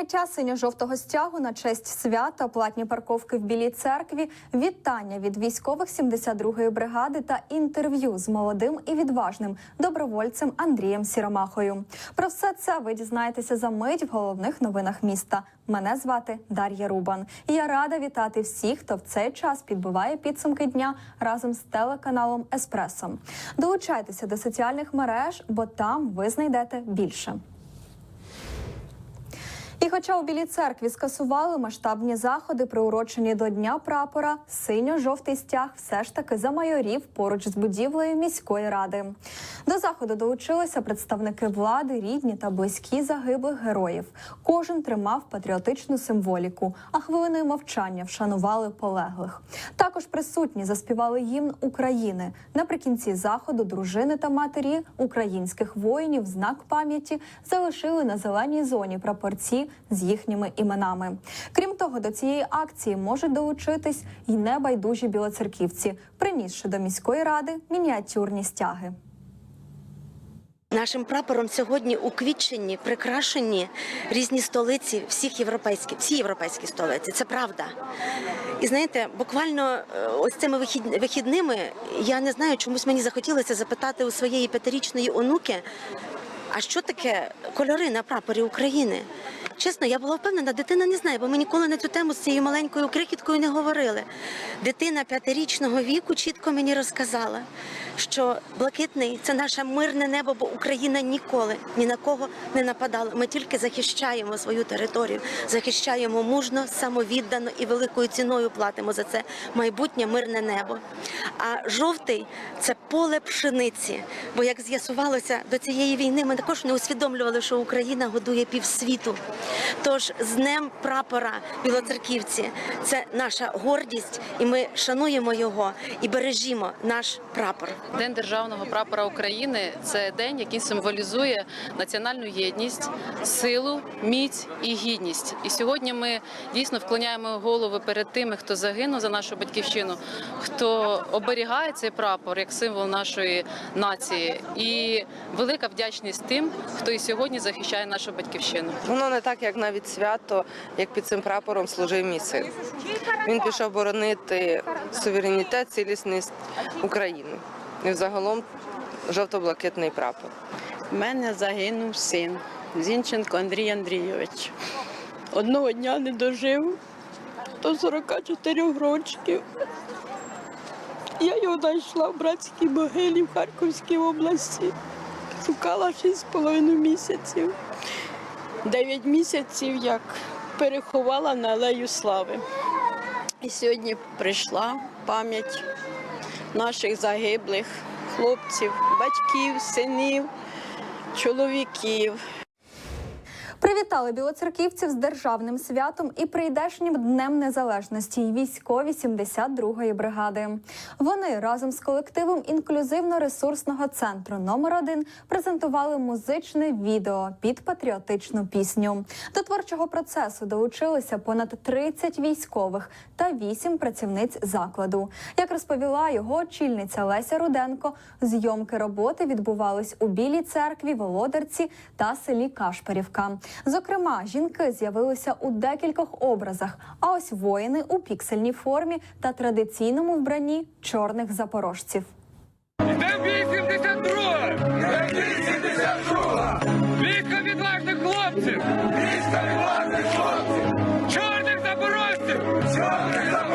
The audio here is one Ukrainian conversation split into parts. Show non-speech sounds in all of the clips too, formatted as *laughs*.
Підняття синьо-жовтого стягу на честь свята, платні парковки в Білій церкві, вітання від військових 72-ї бригади та інтерв'ю з молодим і відважним добровольцем Андрієм Сіромахою. Про все це ви дізнаєтеся за мить в головних новинах міста. Мене звати Дар'я Рубан. Я рада вітати всіх, хто в цей час підбиває підсумки дня разом з телеканалом Еспресо. Долучайтеся до соціальних мереж, бо там ви знайдете більше. І хоча у Білій церкві скасували масштабні заходи, приурочені до Дня прапора, синьо-жовтий стяг все ж таки замайорів поруч з будівлею міської ради. До заходу долучилися представники влади, рідні та близькі загиблих героїв. Кожен тримав патріотичну символіку, а хвилиною мовчання вшанували полеглих. Також присутні заспівали гімн України. Наприкінці заходу дружини та матері українських воїнів знак пам'яті залишили на зеленій зоні прапорці з їхніми іменами. Крім того, до цієї акції можуть долучитись і небайдужі білоцерківці, принісши до міської ради мініатюрні стяги. Нашим прапором сьогодні уквітчені, прикрашені різні столиці, всіх європейських, всі європейські столиці. Це правда. І знаєте, буквально е, ось цими вихід- вихідними я не знаю, чомусь мені захотілося запитати у своєї п'ятирічної онуки, а що таке кольори на прапорі України? Чесно, я була впевнена, дитина не знає, бо ми ніколи на цю тему з цією маленькою крихіткою не говорили. Дитина п'ятирічного віку чітко мені розказала, що блакитний це наше мирне небо, бо Україна ніколи ні на кого не нападала. Ми тільки захищаємо свою територію, захищаємо мужно, самовіддано і великою ціною платимо за це майбутнє мирне небо. А жовтий це поле пшениці. Бо як з'ясувалося до цієї війни, ми також не усвідомлювали, що Україна годує півсвіту. Тож з днем прапора білоцерківці це наша гордість, і ми шануємо його і бережімо наш прапор. День державного прапора України це день, який символізує національну єдність, силу, міць і гідність. І сьогодні ми дійсно вклоняємо голови перед тими, хто загинув за нашу батьківщину, хто оберігає цей прапор як символ нашої нації. І велика вдячність тим, хто і сьогодні захищає нашу батьківщину. Воно не так, як навіть свято, як під цим прапором служив мій син. Він пішов боронити суверенітет, цілісність України. І взагалом жовто-блакитний прапор. У мене загинув син Зінченко Андрій Андрійович. Одного дня не дожив до 44 років. Я його знайшла в братській могилі в Харківській області. Шукала 6,5 місяців. Дев'ять місяців як переховала на алею слави. І сьогодні прийшла пам'ять наших загиблих хлопців, батьків, синів, чоловіків. Привітали білоцерківців з державним святом і прийдешнім днем незалежності військові 72-ї бригади. Вони разом з колективом інклюзивно-ресурсного центру номер 1 презентували музичне відео під патріотичну пісню. До творчого процесу долучилися понад 30 військових та 8 працівниць закладу. Як розповіла його очільниця Леся Руденко, зйомки роботи відбувались у Білій церкві, Володарці та селі Кашпарівка. Зокрема, жінки з'явилися у декількох образах, а ось воїни у піксельній формі та традиційному вбранні чорних запорожців. Йдем 82! Йдем 82! Військо відважних хлопців! Військо відважних хлопців! Чорних запорожців! Чорних запорожців!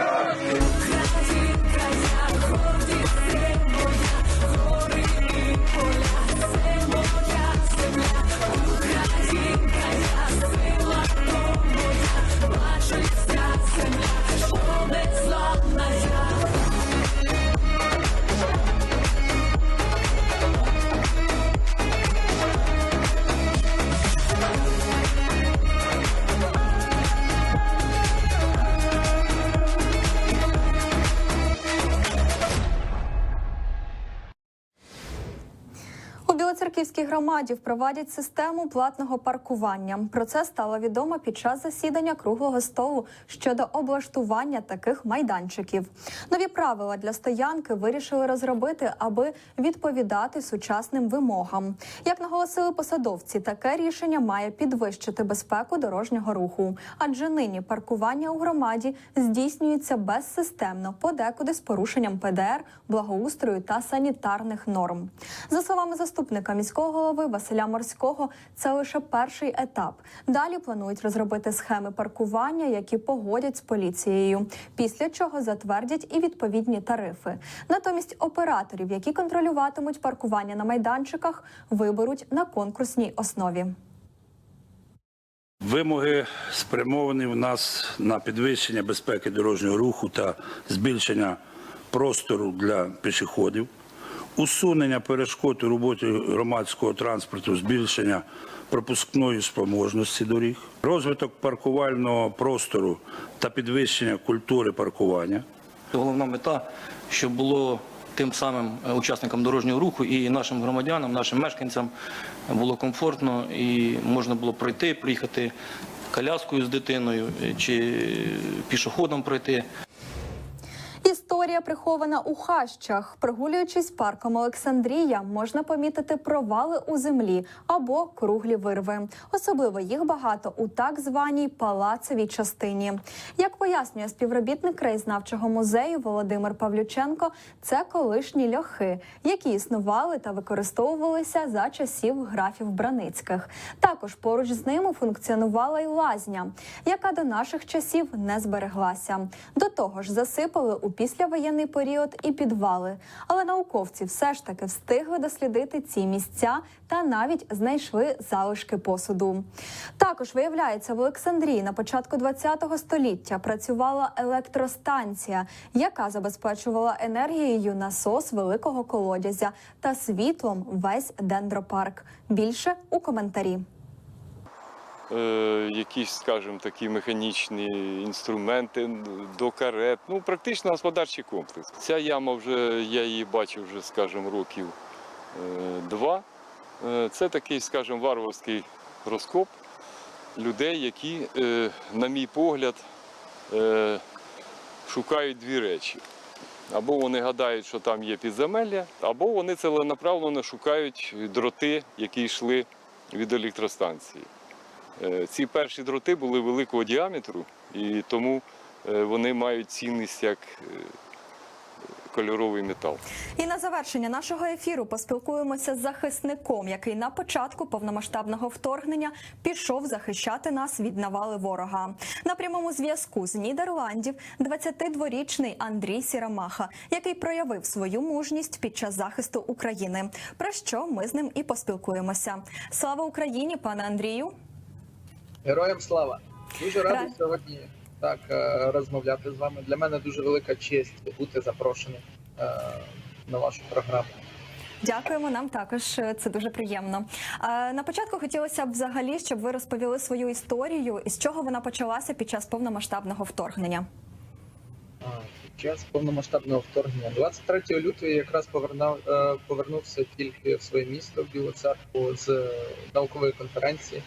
Білоцерківській громаді впровадять систему платного паркування. Про це стало відомо під час засідання круглого столу щодо облаштування таких майданчиків. Нові правила для стоянки вирішили розробити, аби відповідати сучасним вимогам. Як наголосили посадовці, таке рішення має підвищити безпеку дорожнього руху, адже нині паркування у громаді здійснюється безсистемно, подекуди з порушенням ПДР, благоустрою та санітарних норм. За словами заступника міського голови Василя Морського, це лише перший етап. Далі планують розробити схеми паркування, які погодять з поліцією. Після чого затвердять і відповідні тарифи. Натомість операторів, які контролюватимуть паркування на майданчиках, виберуть на конкурсній основі. Вимоги спрямовані в нас на підвищення безпеки дорожнього руху та збільшення простору для пішоходів, усунення перешкод у роботі громадського транспорту, збільшення пропускної спроможності доріг, розвиток паркувального простору та підвищення культури паркування. Головна мета, щоб було тим самим е, учасникам дорожнього руху і нашим громадянам, нашим мешканцям було комфортно і можна було пройти, приїхати коляскою з дитиною е, чи пішоходом пройти. Історія прихована у хащах. Прогулюючись парком Олександрія, можна помітити провали у землі або круглі вирви. Особливо їх багато у так званій палацевій частині. Як пояснює співробітник краєзнавчого музею Володимир Павлюченко, це колишні льохи, які існували та використовувалися за часів графів Браницьких. Також поруч з ними функціонувала й лазня, яка до наших часів не збереглася. До того ж, засипали у післявоєнний період і підвали. Але науковці все ж таки встигли дослідити ці місця та навіть знайшли залишки посуду. Також виявляється, в Олександрії на початку ХХ століття працювала електростанція, яка забезпечувала енергією насос великого колодязя та світлом весь дендропарк. Більше у коментарі. Е, якісь, скажімо, такі механічні інструменти до карет. Ну, практично господарчий комплекс. Ця яма вже, я її бачив вже, скажімо, років е, два. Е, Це такий, скажімо, варварський розкоп людей, які, на мій погляд, шукають дві речі. Або вони гадають, що там є підземелля, або вони ціленаправленно шукають дроти, які йшли від електростанції. Е, Ці перші дроти були великого діаметру, і тому е, вони мають цінність як е, кольоровий метал. І на завершення нашого ефіру поспілкуємося з захисником, який на початку повномасштабного вторгнення пішов захищати нас від навали ворога. На прямому зв'язку з Нідерландів 22-річний Андрій Сірамаха, який проявив свою мужність під час захисту України. Про що ми з ним і поспілкуємося. Слава Україні, пане Андрію! Героям слава! Дуже радий сьогодні так е, розмовляти з вами. Для мене дуже велика честь бути запрошеним е, на вашу програму. Дякуємо нам також. е, Це дуже приємно. На початку хотілося б взагалі, щоб ви розповіли свою історію і з чого вона почалася під час повномасштабного вторгнення. Під час повномасштабного вторгнення 23 лютого я якраз повернав, е, повернувся тільки в своє місто в Білу церкву з наукової конференції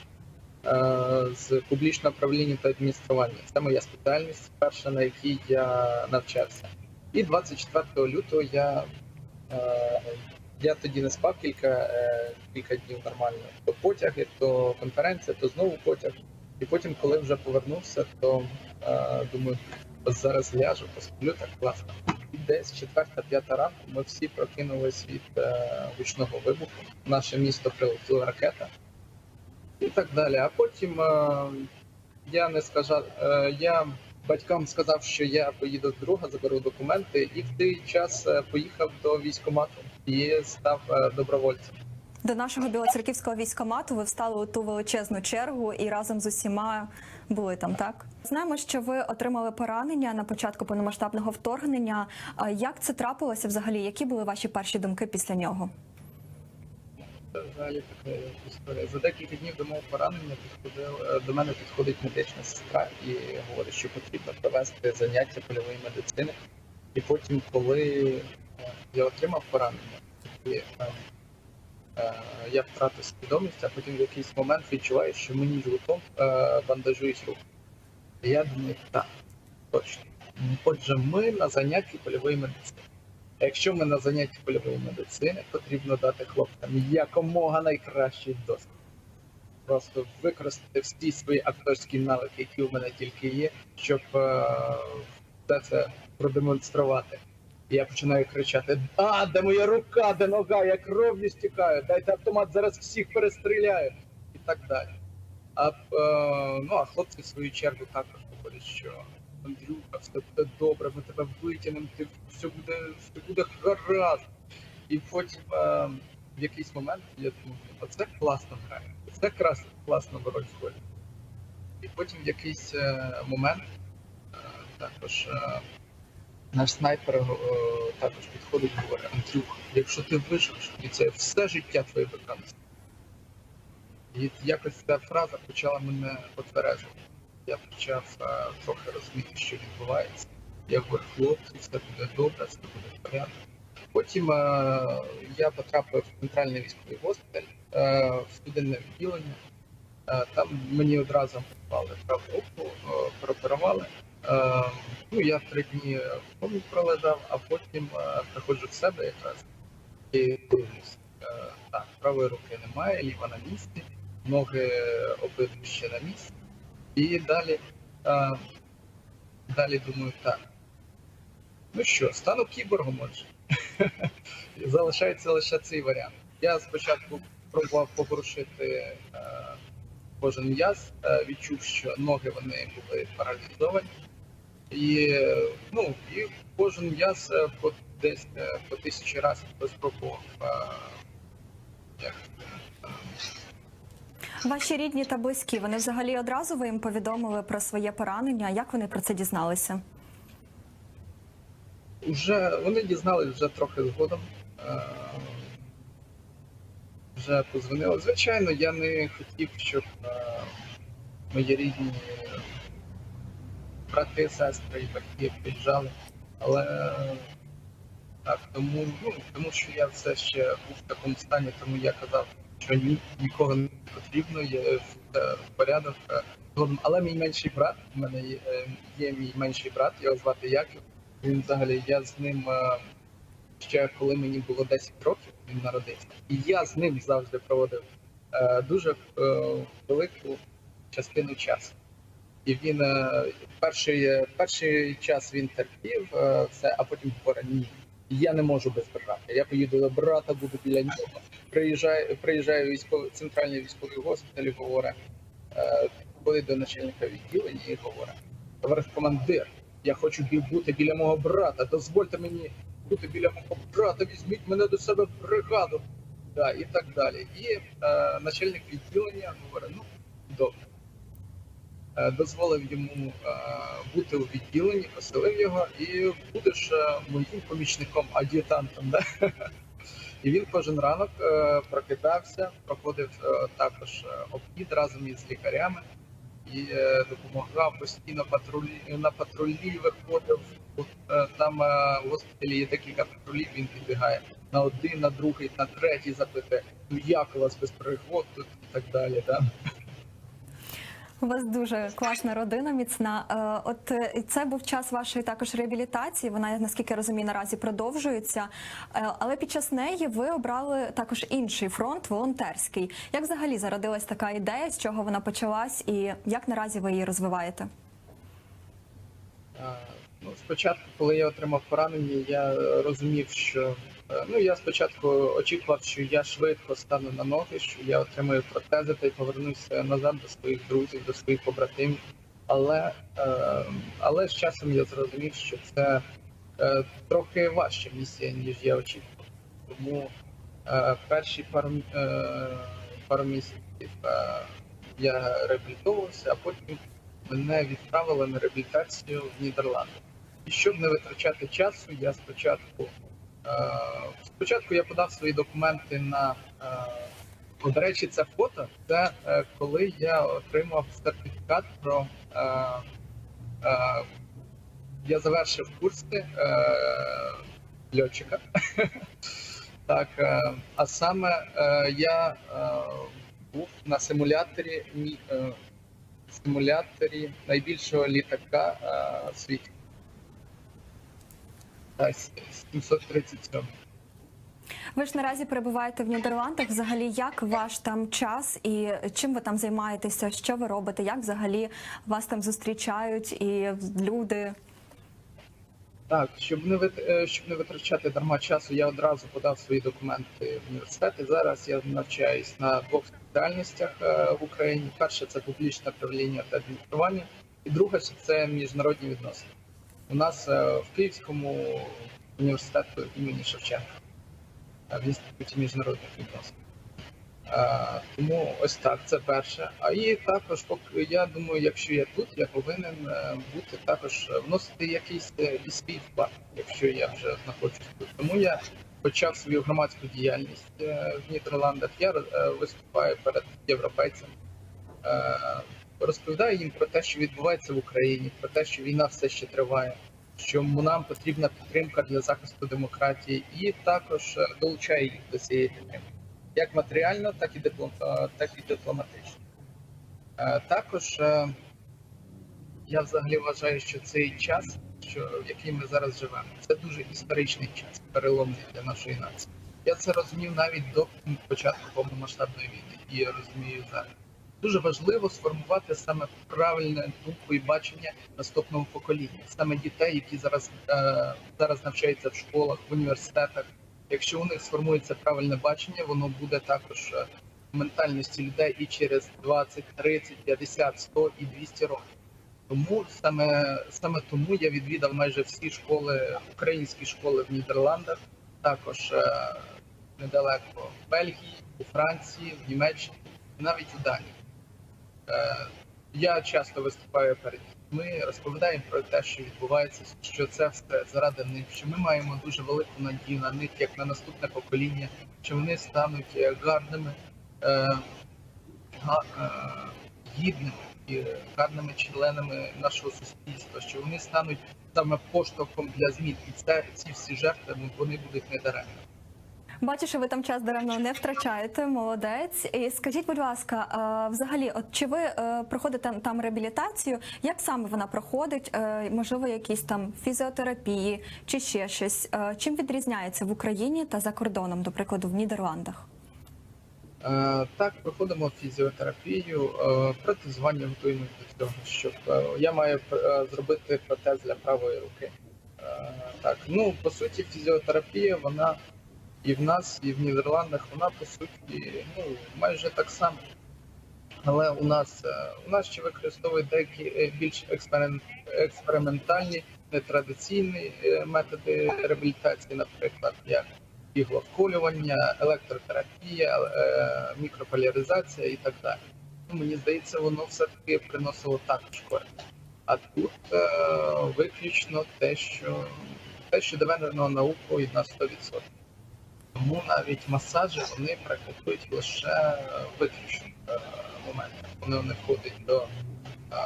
з публічного правління та адміністрування. Це моя спеціальність, перша на якій я навчався. І 24 лютого я, е, я тоді не спав кілька, е, кілька днів нормально. То потяги, то конференція, то знову потяг. І потім, коли вже повернувся, то е, думаю, зараз ляжу, посплю так класно. І десь четверта-п'ята ранку ми всі прокинулись від е, гучного вибуху. Наше місто прилетіла ракета. І так далі. А потім е, я не скажа, е, я батькам сказав, що я поїду друга, заберу документи, і в той час е, поїхав до військкомату і став добровольцем. До нашого білоцерківського військомату ви встали у ту величезну чергу і разом з усіма були там, так? Знаємо, що ви отримали поранення на початку повномасштабного вторгнення. Як це трапилося взагалі? Які були ваші перші думки після нього? Взагалі така історія. За декілька днів до мого поранення підходив е, до мене підходить медична сестра і говорить, що потрібно провести заняття польової медицини. І потім, коли е, я отримав поранення, і, е, Я втратив свідомість, а потім в якийсь момент відчуваю, що мені жгутом бандажують руку. І я думаю, так, точно. Отже, ми на занятті польової медицини. А якщо ми на занятті польової медицини, потрібно дати хлопцям якомога найкращий досвід. Просто використати всі свої акторські навики, які у мене тільки є, щоб е, все це продемонструвати. І я починаю кричати: А, де моя рука, де нога, я кров'ю стікаю, дайте автомат, зараз всіх перестріляю і так далі. А, е, ну, а хлопці в свою чергу також говорять, що Андрюха, все буде добре, ми тебе витягнемо, ти все буде, все буде гаразд. І потім е, в якийсь момент я думаю, оце класно грає, це класно роль входить. І потім в якийсь е, момент е, також е, наш снайпер е, також підходить і говорить, Андрюха, якщо ти виживеш, і це все життя твоє виконання. І якось ця фраза почала мене потвережувати. Я почав е, трохи розуміти, що відбувається. Я говорю, хлопці, все буде добре, все буде в порядку. Потім е, я потрапив в центральний військовий госпіталь, е, в студентне відділення. Е, там мені одразу попали праву руку, прооперували. Ну, я три дні в комі пролежав, а потім е, приходжу в себе якраз і дивлюсь. Так, правої руки немає, ліва на місці, ноги обидві ще на місці. І далі, е, далі думаю, так. Ну що, стану кіборгом, отже. *laughs* Залишається лише цей варіант. Я спочатку пробував поворушити е, кожен м'яз, е, відчув, що ноги вони були паралізовані. І, ну, і кожен м'яз е, по десь по тисячі разів спробував. Як, Ваші рідні та близькі, вони взагалі одразу ви їм повідомили про своє поранення. Як вони про це дізналися? Уже вони дізнались вже трохи згодом. Е, Вже позвонили. Звичайно, я не хотів, щоб е, мої рідні брати, сестри і батьки приїжджали. Але так, тому, ну, тому що я все ще був в такому стані, тому я казав, що ні, нікого не потрібно, є в порядок. Е. Але мій менший брат, у мене є, е, є мій менший брат, його звати Яків. Він взагалі, я з ним е, ще коли мені було 10 років, він народився. І я з ним завжди проводив е, дуже е, велику частину часу. І він е, перший, перший час він терпів е, все, а потім говорить, ні, я не можу без брата. Я поїду до брата, буду біля нього. Приїжджає, приїжджає військовий центральний військовий госпіталь говорить, е, до начальника відділення і говорить, товариш командир, я хочу бути біля мого брата. Дозвольте мені бути біля мого брата, візьміть мене до себе в бригаду. Да, і так далі. І е, начальник відділення говорить, ну добре. Е, дозволив йому е, бути у відділенні, поселив його, і будеш е, моїм помічником, ад'ютантом. Да? *laughs* І він кожен ранок прокидався, проходив також обхід разом із лікарями і допомагав постійно патрулі на патрулі виходив. Там в госпіталі є декілька патрулів, він підбігає на один, на другий, на третій, запитує, ну як у вас без пригод тут і так далі. Да? У вас дуже класна родина, міцна. Е, От е, це був час вашої також реабілітації. Вона наскільки я розумію, наразі продовжується. Е, Але під час неї ви обрали також інший фронт волонтерський. Як взагалі зародилась така ідея, з чого вона почалась, і як наразі ви її розвиваєте? Ну, спочатку, коли я отримав поранення, я розумів, що ну я спочатку очікував, що я швидко стану на ноги, що я отримаю протези та й повернуся назад до своїх друзів, до своїх побратимів. Але, е, але з часом я зрозумів, що це е, трохи важча місія, ніж я очікував. Тому е, перші пару, е, пару місяців е, я реабілітовувався, а потім мене відправили на реабілітацію в Нідерланди. І щоб не витрачати часу, я спочатку е, спочатку я подав свої документи на е, до речі, це фото. Це е, коли я отримав сертифікат про е, е, я завершив курси е, льотчика. *laughs* Так, е, а саме е, я е, був на симуляторі е, симуляторі найбільшого літака е, світі. Так, 737. Ви ж наразі перебуваєте в Нідерландах. Взагалі, як ваш там час і чим ви там займаєтеся? Що ви робите? Як взагалі вас там зустрічають і люди? Так, щоб не вит- е, щоб не витрачати дарма часу, я одразу подав свої документи в університет. І зараз я навчаюсь на двох спеціальностях е, в Україні. Перше це публічне правління та адміністрування, і друге це міжнародні відносини. У нас е, в Київському університету імені Шевченка е, в інституті міжнародних відносин. Е, Тому ось так, це перше. А і також, поки я думаю, якщо я тут, я повинен бути також вносити якийсь і свій вклад, якщо я вже знаходжусь тут. Тому я почав свою громадську діяльність в Нідерландах. Я виступаю перед європейцями, розповідаю їм про те, що відбувається в Україні, про те, що війна все ще триває. Що нам потрібна підтримка для захисту демократії, і також е, долучаю їх до цієї підтримки як матеріально, так і так і дипломатично. Е, Також е, я взагалі вважаю, що цей час, що в який ми зараз живемо, це дуже історичний час, переломний для нашої нації. Я це розумів навіть до початку повномасштабної війни, і я розумію зараз. Дуже важливо сформувати саме правильне думку і бачення наступного покоління, саме дітей, які зараз, е, зараз навчаються в школах, в університетах. Якщо у них сформується правильне бачення, воно буде також е, ментальності людей і через 20, 30, 50, 100 і 200 років. Тому саме саме тому я відвідав майже всі школи, українські школи в Нідерландах, також е, недалеко в Бельгії, у Франції, в Німеччині навіть у Данії. Е, я часто виступаю перед дітьми, розповідаю про те, що відбувається, що це все заради них, що ми маємо дуже велику надію на них, як на наступне покоління, що вони стануть е, гарними, га- е, гідними і гарними членами нашого суспільства, що вони стануть саме поштовхом для змін, і це ці всі жертви ну, вони будуть недаремні. Бачу, що ви там час даремно не втрачаєте. Молодець. І скажіть, будь ласка, взагалі, от чи ви е, проходите там реабілітацію? Як саме вона проходить? Е, Можливо, якісь там фізіотерапії чи ще щось? Е, Чим відрізняється в Україні та за кордоном, до прикладу, в Нідерландах? Е, Так, проходимо фізіотерапію, е, протезування готуємо до цього, щоб е, я маю е, зробити протез для правої руки. Е, Так, ну по суті, фізіотерапія, вона і в нас, і в Нідерландах, вона по суті ну, майже так само. Але у нас е, у нас ще використовують деякі е, більш експериментальні, нетрадиційні е, методи реабілітації, наприклад, як ігловколювання, електротерапія, мікрополяризація і так далі. Ну, мені здається, воно все-таки приносило також користь. А тут е, виключно те, що те, що доведено наукою на 100%. Тому навіть масажі вони практикують лише виключно е, моменти. Вони не входять до е,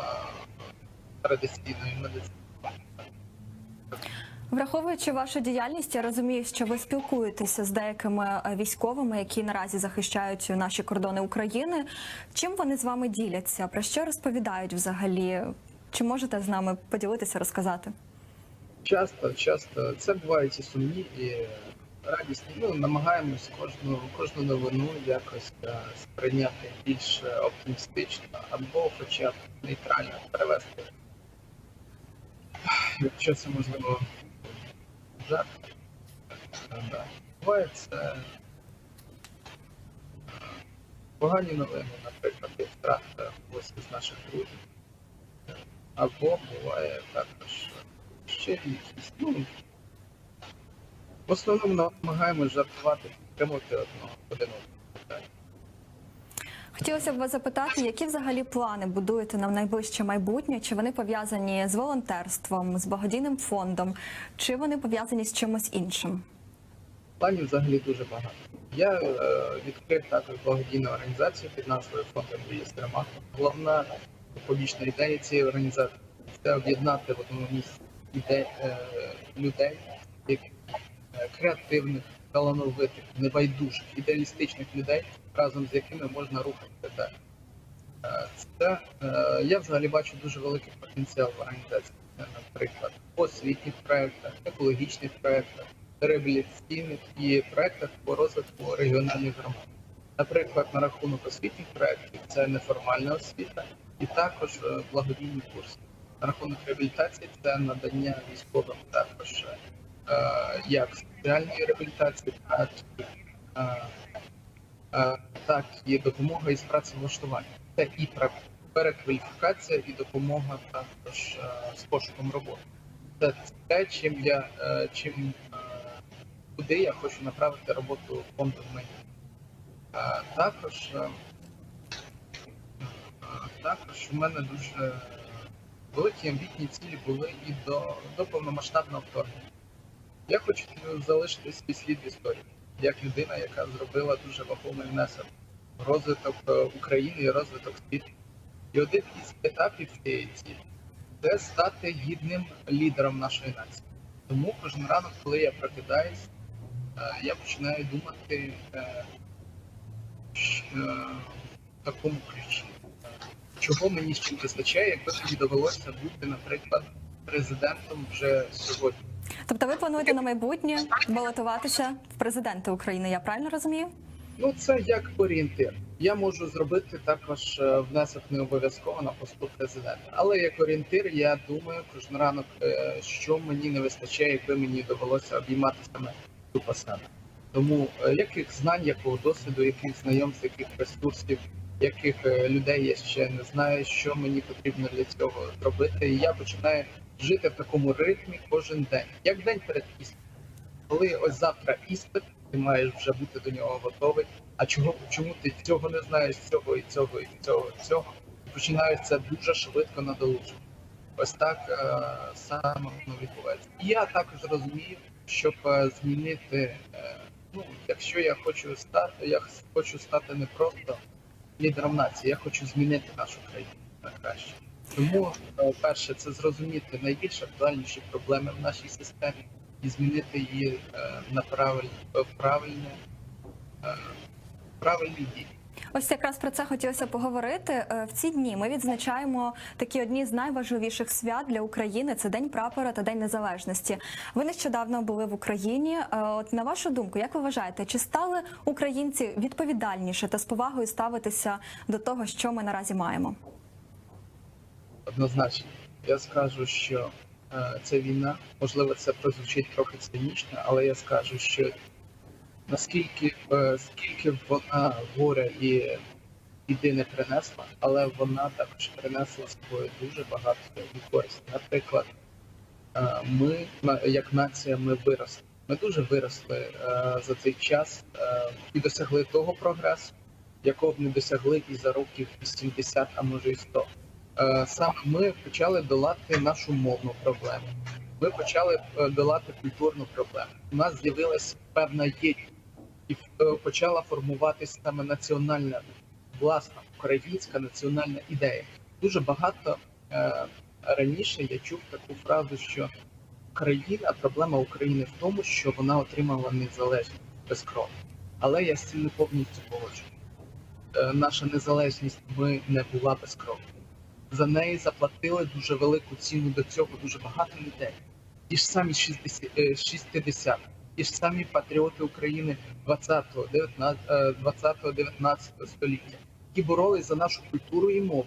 традиційної медицини. Враховуючи вашу діяльність, я розумію, що ви спілкуєтеся з деякими е, військовими, які наразі захищають наші кордони України. Чим вони з вами діляться? Про що розповідають взагалі? Чи можете з нами поділитися, розказати? Часто, часто це бувають і сумні, і радісні. Ну, намагаємось кожну, кожну новину якось е, сприйняти більш е, оптимістично або хоча б нейтрально перевести. Якщо це можливо жарт. е, Да. Буває це погані новини, наприклад, як втрата когось із наших друзів. Або буває також ще якісь. Ну, в основному намагаємось жартувати, підтримувати одного один одного. Хотілося б вас запитати, які взагалі плани будуєте на найближче майбутнє? Чи вони пов'язані з волонтерством, з благодійним фондом, чи вони пов'язані з чимось іншим? Планів взагалі дуже багато. Я е, відкрив також благодійну організацію під назвою Фонд Андрія. Головна побічна ідея цієї організації це об'єднати в одному місці ідей, е, людей, креативних, талановитих, небайдужих, ідеалістичних людей, разом з якими можна рухатися далі. Е, Це е, я взагалі бачу дуже великий потенціал в організації, наприклад, освітніх проєктах, екологічних проєктах, реабілітаційних і проєктах по розвитку регіональних громад. Наприклад, на рахунок освітніх проєктів це неформальна освіта і також е, благодійні курси. На рахунок реабілітації це надання військовим також як соціальної реабілітації, так е, е, так і допомога із працевлаштування. Це і перекваліфікація, і допомога також е, з пошуком роботи. Це те, чим я е, чим е, куди я хочу направити роботу фонду в мені. Е, Також е, е, також у мене дуже великі амбітні цілі були і до, до повномасштабного вторгнення. Я хочу залишити свій слід в історії як людина, яка зробила дуже вагомий внесок в розвиток е, України і розвиток світу. І один із етапів цієї цілі це стати гідним лідером нашої нації. Тому кожен ранок, коли я прокидаюсь, е, я починаю думати е, щ- е, в такому ключі. Чого мені ще вистачає, якби мені довелося бути, наприклад, президентом вже сьогодні. Тобто, ви плануєте на майбутнє балотуватися в президенти України? Я правильно розумію? Ну, це як орієнтир. Я можу зробити також е, внесок не обов'язково на посту президента. Але як орієнтир, я думаю кожен ранок, е, що мені не вистачає, якби мені довелося обіймати саме цю посаду. Тому е, яких знань, якого досвіду, яких знайомств, яких ресурсів, яких е, людей я ще не знаю, що мені потрібно для цього зробити. І я починаю жити в такому ритмі кожен день, як день перед іспитом. Коли ось завтра іспит, ти маєш вже бути до нього готовий. А чого чому ти цього не знаєш, цього і цього, і цього, і цього? Починається дуже швидко надолужувати. Ось так е, саме воно відбувається. І я також розумію, щоб е, змінити, е, ну якщо я хочу стати, я хочу стати не просто лідером нації, я хочу змінити нашу країну на краще. Тому е, перше, це зрозуміти найбільш актуальніші проблеми в нашій системі і змінити її е, на правильне, в правильне, е, правильні дії. Ось якраз про це хотілося поговорити. Е, В ці дні ми відзначаємо такі одні з найважливіших свят для України: це День прапора та День Незалежності. Ви нещодавно були в Україні. Е, От на вашу думку, як ви вважаєте, чи стали українці відповідальніше та з повагою ставитися до того, що ми наразі маємо? Однозначно, я скажу, що е, ця війна, можливо, це прозвучить трохи цинічно, але я скажу, що наскільки скільки вона горя і біди не принесла, але вона також принесла собою дуже багато і користі. Наприклад, е, ми як нація ми виросли. Ми дуже виросли е, за цей час е, і досягли того прогресу, якого не досягли і за років 80, а може і 100. Е, Саме ми почали долати нашу мовну проблему. Ми почали долати культурну проблему. У нас з'явилася певна єдність і е, почала формуватися саме національна власна українська національна ідея. Дуже багато е, раніше я чув таку фразу, що країна, проблема України в тому, що вона отримала незалежність безкровно. Але я з цим не повністю погоджуюсь. Е, наша незалежність ми не була безкровна. За неї заплатили дуже велику ціну до цього дуже багато людей. Ті ж самі 60, е, 60 ті ж самі патріоти України 20-го, 19, 19 століття, які боролись за нашу культуру і мову.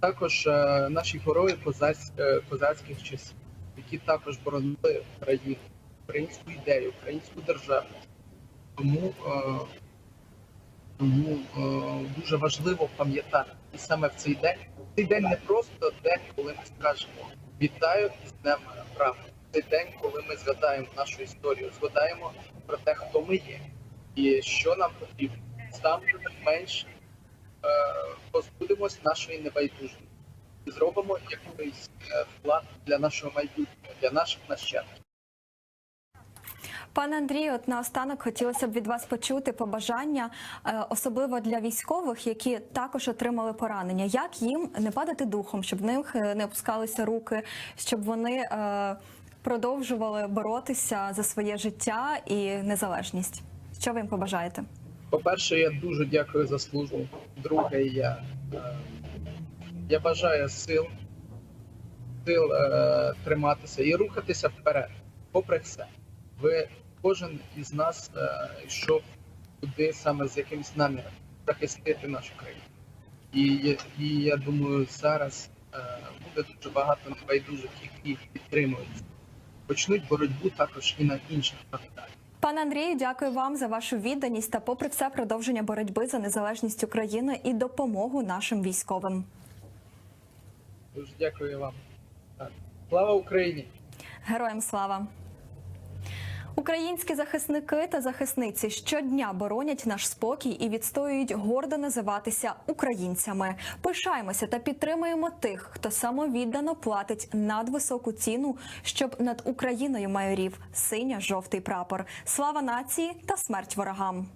Також е, наші герої козаць, е, козацьких часів, які також боронили Україну, українську ідею, українську державу. Тому, е, тому е, дуже важливо пам'ятати, і саме в цей день цей день не просто день, коли ми скажемо вітаю із Днем права. Цей день, коли ми згадаємо нашу історію, згадаємо про те, хто ми є і що нам потрібно. Саме менш е, позбудемось нашої небайдужості і зробимо якийсь е, вклад для нашого майбутнього, для наших нащадків. Пане Андрію, от наостанок хотілося б від вас почути побажання, е, особливо для військових, які також отримали поранення. Як їм не падати духом, щоб в них е, не опускалися руки, щоб вони продовжували боротися за своє життя і незалежність. Що ви їм побажаєте? По-перше, я дуже дякую за службу. Друге, я, е, я бажаю сил, сил е, триматися і рухатися вперед, попри все. Ви кожен із нас е, йшов туди саме з якимось наміром захистити нашу країну. І, і я думаю, зараз буде дуже багато небайдужих, які підтримують. Почнуть боротьбу також і на інших фронтах. Пане Андрію, дякую вам за вашу відданість та, попри все, продовження боротьби за незалежність України і допомогу нашим військовим. Дуже дякую вам. Слава Україні! Героям слава! Українські захисники та захисниці щодня боронять наш спокій і відстоюють гордо називатися українцями. Пишаємося та підтримуємо тих, хто самовіддано платить надвисоку ціну, щоб над Україною майорів синя жовтий прапор. Слава нації та смерть ворогам!